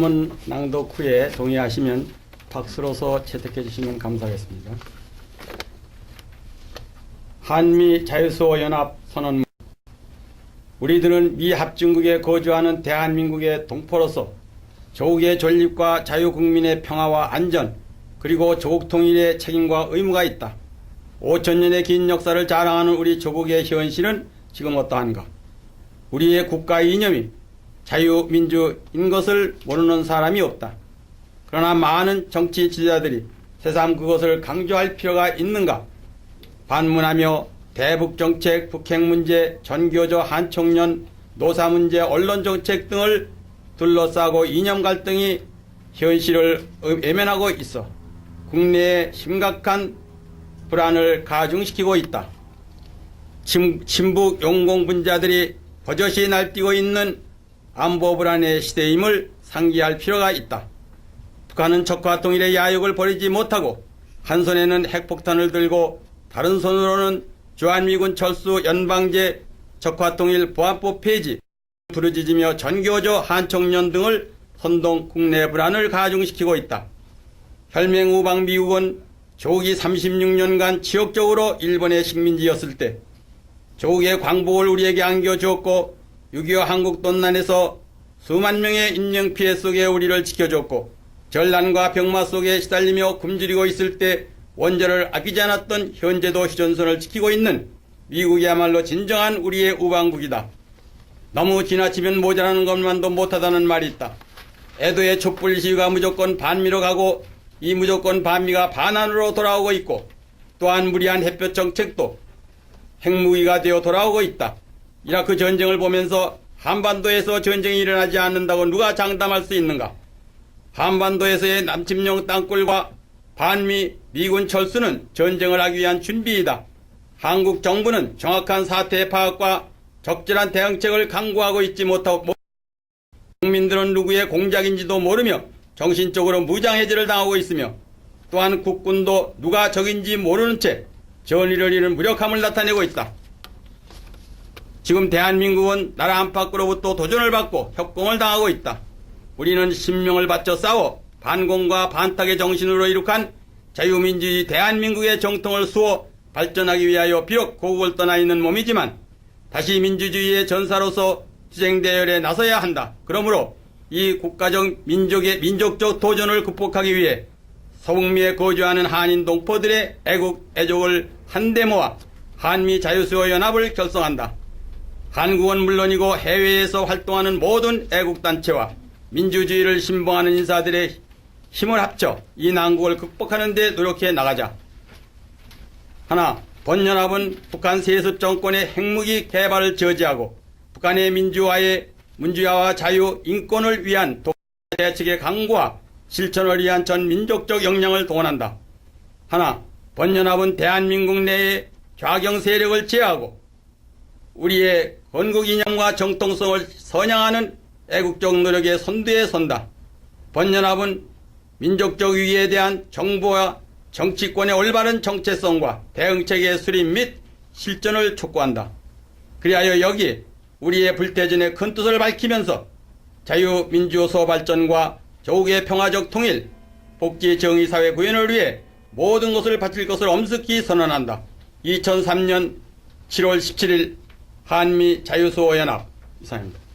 문 낭독 후에 동의하시면 박수로서 채택해 주시면 감사하겠습니다. 한미 자유수호 연합 선언문 우리들은 미 합중국에 거주하는 대한민국의 동포로서 조국의 존립과 자유국민의 평화와 안전 그리고 조국 통일의 책임과 의무가 있다. 5천 년의 긴 역사를 자랑하는 우리 조국의 현실은 지금 어떠한가? 우리의 국가 이념이 자유민주인 것을 모르는 사람이 없다. 그러나 많은 정치 지도자들이 새삼 그것을 강조할 필요가 있는가? 반문하며 대북 정책, 북핵 문제, 전교조 한총련, 노사 문제, 언론 정책 등을 둘러싸고 이념 갈등이 현실을 외면하고 있어 국내에 심각한 불안을 가중시키고 있다. 침, 친북 용공 분자들이 버젓이 날뛰고 있는 안보 불안의 시대임을 상기할 필요가 있다. 북한은 적화 통일의 야욕을 버리지 못하고 한 손에는 핵폭탄을 들고 다른 손으로는 주한미군 철수 연방제 적화 통일 보안법 폐지 부르짖으며 전교조 한총련 등을 선동 국내 불안을 가중시키고 있다. 혈맹 우방 미국은 조국이 36년간 지역적으로 일본의 식민지였을 때 조국의 광복을 우리에게 안겨주었고 6.25 한국 돈난에서 수만 명의 인명 피해 속에 우리를 지켜줬고 전란과 병마 속에 시달리며 굶주리고 있을 때 원자를 아끼지 않았던 현재도 휴전선을 지키고 있는 미국이야말로 진정한 우리의 우방국이다. 너무 지나치면 모자라는 것만도 못하다는 말이 있다. 애도의 촛불 시위가 무조건 반미로 가고 이 무조건 반미가 반환으로 돌아오고 있고 또한 무리한 햇볕 정책도 핵무기가 되어 돌아오고 있다. 이라크 전쟁을 보면서 한반도에서 전쟁이 일어나지 않는다고 누가 장담할 수 있는가? 한반도에서의 남침용 땅굴과 반미 미군 철수는 전쟁을 하기 위한 준비이다. 한국 정부는 정확한 사태 파악과 적절한 대응책을 강구하고 있지 못하고 국민들은 누구의 공작인지도 모르며 정신적으로 무장해제를 당하고 있으며 또한 국군도 누가 적인지 모르는 채 전의를 잃은 무력함을 나타내고 있다. 지금 대한민국은 나라 안팎으로부터 도전을 받고 협공을 당하고 있다. 우리는 신명을 바쳐 싸워 반공과 반탁의 정신으로 이룩한 자유민주주의 대한민국의 정통을 수호 발전하기 위하여 비록 고국을 떠나 있는 몸이지만 다시 민주주의의 전사로서 투쟁대열에 나서야 한다. 그러므로 이 국가적 민족의 민족적 도전을 극복하기 위해 서북미에 거주하는 한인 동포들의 애국 애족을 한데 모아 한미 자유수호 연합을 결성한다. 한국은 물론이고 해외에서 활동하는 모든 애국단체와 민주주의를 신봉하는 인사들의 힘을 합쳐 이 난국을 극복하는 데 노력해 나가자. 하나, 번연합은 북한 세습 정권의 핵무기 개발을 저지하고 북한의 민주화의 민주화와 자유, 인권을 위한 대책의 강구와 실천을 위한 전 민족적 역량을 동원한다. 하나, 번연합은 대한민국 내의 좌경 세력을 제하고 우리의 건국 이념과 정통성을 선양하는 애국적 노력의 선두에 선다. 번연합은 민족적 위기에 대한 정부와 정치권의 올바른 정체성과 대응책의 수립 및 실전을 촉구한다. 그리하여 여기 우리의 불태전의 큰 뜻을 밝히면서 자유민주소 발전과 조국의 평화적 통일, 복지 정의사회 구현을 위해 모든 것을 바칠 것을 엄숙히 선언한다. 2003년 7월 17일 한미 자유수호 연합 이상입니다.